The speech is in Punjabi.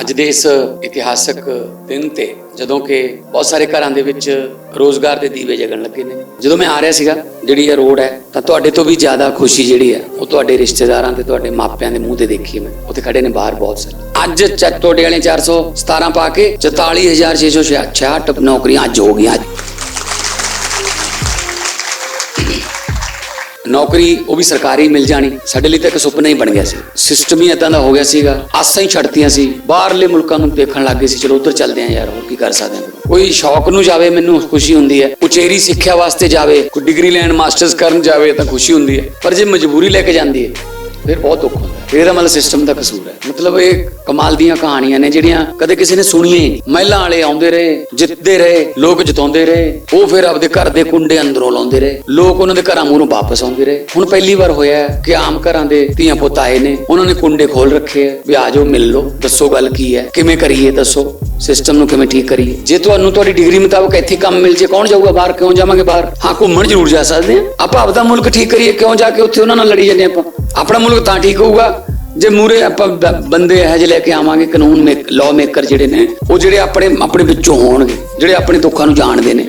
ਅੱਜ ਦੇ ਇਸ ਇਤਿਹਾਸਕ ਦਿਨ ਤੇ ਜਦੋਂ ਕਿ ਬਹੁਤ ਸਾਰੇ ਘਰਾਂ ਦੇ ਵਿੱਚ ਰੋਜ਼ਗਾਰ ਦੇ ਦੀਵੇ ਜਗਣ ਲੱਗੇ ਨੇ। ਜਦੋਂ ਮੈਂ ਆ ਰਿਹਾ ਸੀਗਾ, ਜਿਹੜੀ ਇਹ ਰੋਡ ਹੈ, ਤਾਂ ਤੁਹਾਡੇ ਤੋਂ ਵੀ ਜ਼ਿਆਦਾ ਖੁਸ਼ੀ ਜਿਹੜੀ ਹੈ, ਉਹ ਤੁਹਾਡੇ ਰਿਸ਼ਤੇਦਾਰਾਂ ਤੇ ਤੁਹਾਡੇ ਮਾਪਿਆਂ ਦੇ ਮੂੰਹ ਤੇ ਦੇਖੀ ਮੈਂ। ਉੱਥੇ ਖੜੇ ਨੇ ਬਾਹਰ ਬਹੁਤ ਸਾਰੇ। ਅੱਜ ਚ- ਤੁਹਾਡੇ ਵਾਲੇ 417 ਪਾ ਕੇ 44666 ਨੌਕਰੀਆਂ ਅੱਜ ਹੋ ਗਈਆਂ। ਨੌਕਰੀ ਉਹ ਵੀ ਸਰਕਾਰੀ ਮਿਲ ਜਾਣੀ। ਸਾਡੇ ਲਈ ਤਾਂ ਇੱਕ ਸੁਪਨਾ ਹੀ ਬਣ ਗਿਆ ਸੀ। ਸਿਸਟਮ ਹੀ ਇਦਾਂ ਦਾ ਹੋ ਗਿਆ ਸੀਗਾ। ਆਸਾਂ ਹੀ ਛੱਡਤੀਆਂ ਸੀ। ਬਾਹਰਲੇ ਮੁਲਕਾਂ ਨੂੰ ਦੇਖਣ ਲੱਗ ਗਏ ਸੀ, ਚਲੋ ਉਧਰ ਚੱਲਦੇ ਆਂ ਯਾਰ, ਹੋਰ ਕੀ ਕਰ ਸਕਦੇ ਹਾਂ। ਕੋਈ ਸ਼ੌਕ ਨੂੰ ਜਾਵੇ, ਮੈਨੂੰ ਖੁਸ਼ੀ ਹੁੰਦੀ ਹੈ। ਉਚੇਰੀ ਸਿੱਖਿਆ ਵਾਸਤੇ ਜਾਵੇ, ਕੋਈ ਡਿਗਰੀ ਲੈਣ ਮਾਸਟਰਸ ਕਰਨ ਜਾਵੇ ਤਾਂ ਖੁਸ਼ੀ ਹੁੰਦੀ ਹੈ। ਪਰ ਜੇ ਮਜਬੂਰੀ ਲੈ ਕੇ ਜਾਂਦੀ ਹੈ ਫਿਰ ਬਹੁਤ ਦੁੱਖ ਹੁੰਦਾ। ਫਿਰ ਇਹਦਾ ਮਤਲਬ ਸਿਸਟਮ ਦਾ ਕਸੂਰ ਹੈ। ਮਤਲਬ ਇਹ ਕਮਾਲ ਦੀਆਂ ਕਹਾਣੀਆਂ ਨੇ ਜਿਹੜੀਆਂ ਕਦੇ ਕਿਸੇ ਨੇ ਸੁਣੀਆਂ ਹੀ ਨਹੀਂ। ਮਹਿਲਾਂ ਵਾਲੇ ਆਉਂਦੇ ਰਹੇ, ਜਿੱਤਦੇ ਰਹੇ, ਲੋਕ ਜਿਤਾਉਂਦੇ ਰਹੇ, ਉਹ ਫਿਰ ਆਪਦੇ ਘਰ ਦੇ ਕੁੰਡੇ ਅੰਦਰੋਂ ਲਾਉਂਦੇ ਰਹੇ। ਲੋਕ ਉਹਨਾਂ ਦੇ ਘਰਾਂ ਮੂਹਰੋਂ ਵਾਪਸ ਆਉਂਦੇ ਰਹੇ। ਹੁਣ ਪਹਿਲੀ ਵਾਰ ਹੋਇਆ ਕਿ ਆਮ ਘਰਾਂ ਦੇ ਧੀਆਂ ਪੁੱਤ ਆਏ ਨੇ। ਉਹਨਾਂ ਨੇ ਕੁੰਡੇ ਖੋਲ ਰੱਖੇ ਆ ਵੀ ਆ ਜਾਓ, ਮਿਲ ਲਓ। ਦੱਸੋ ਗੱਲ ਕੀ ਹੈ? ਕਿਵੇਂ ਕਰੀਏ ਦੱਸੋ? ਸਿਸਟਮ ਨੂੰ ਕਿਵੇਂ ਠੀਕ ਕਰੀਏ? ਜੇ ਤੁਹਾਨੂੰ ਤੁਹਾਡੀ ਡਿਗਰੀ ਮੁਤਾਬਕ ਇੱਥੇ ਕੰਮ ਮਿਲ ਜੇ, ਕੌਣ ਜਾਊਗਾ ਬਾਹਰ? ਕਿਉਂ ਜਾਵਾਂਗੇ ਬਾਹਰ? ਹਾਂ, ਘੁੰਮਣ ਜ਼ਰੂਰ ਜਾ ਸਕਦੇ ਆ ਆਪਾਂ ਆਪਦਾ ਮੁਲਕ ਠੀਕ ਕਰੀਏ, ਕਿਉਂ ਜਾ ਕੇ ਉੱਥੇ ਉਹਨਾਂ ਨਾਲ ਲੜੀ ਜਾਂਦੇ ਆਪਾਂ? ਆਪਣਾ ਮੁਲਕ ਤਾਂ ਠੀਕ ਹੋਊਗਾ। ਜੇ ਮੂਰੇ ਆਪਾਂ ਬੰਦੇ ਇਹੋ ਜਿਹੇ ਲੈ ਕੇ ਆਵਾਂਗੇ, ਕਾਨੂੰਨ ਮੇਕ ਲਾਅ ਮੇਕਰ ਜਿਹੜੇ ਨੇ, ਉਹ ਜਿਹੜੇ ਆਪਣੇ ਆਪਣੇ ਵਿੱਚੋਂ ਹੋਣਗੇ, ਜਿਹੜੇ ਆਪਣੇ ਦੁੱਖਾਂ ਨੂੰ ਜਾਣਦੇ ਨੇ।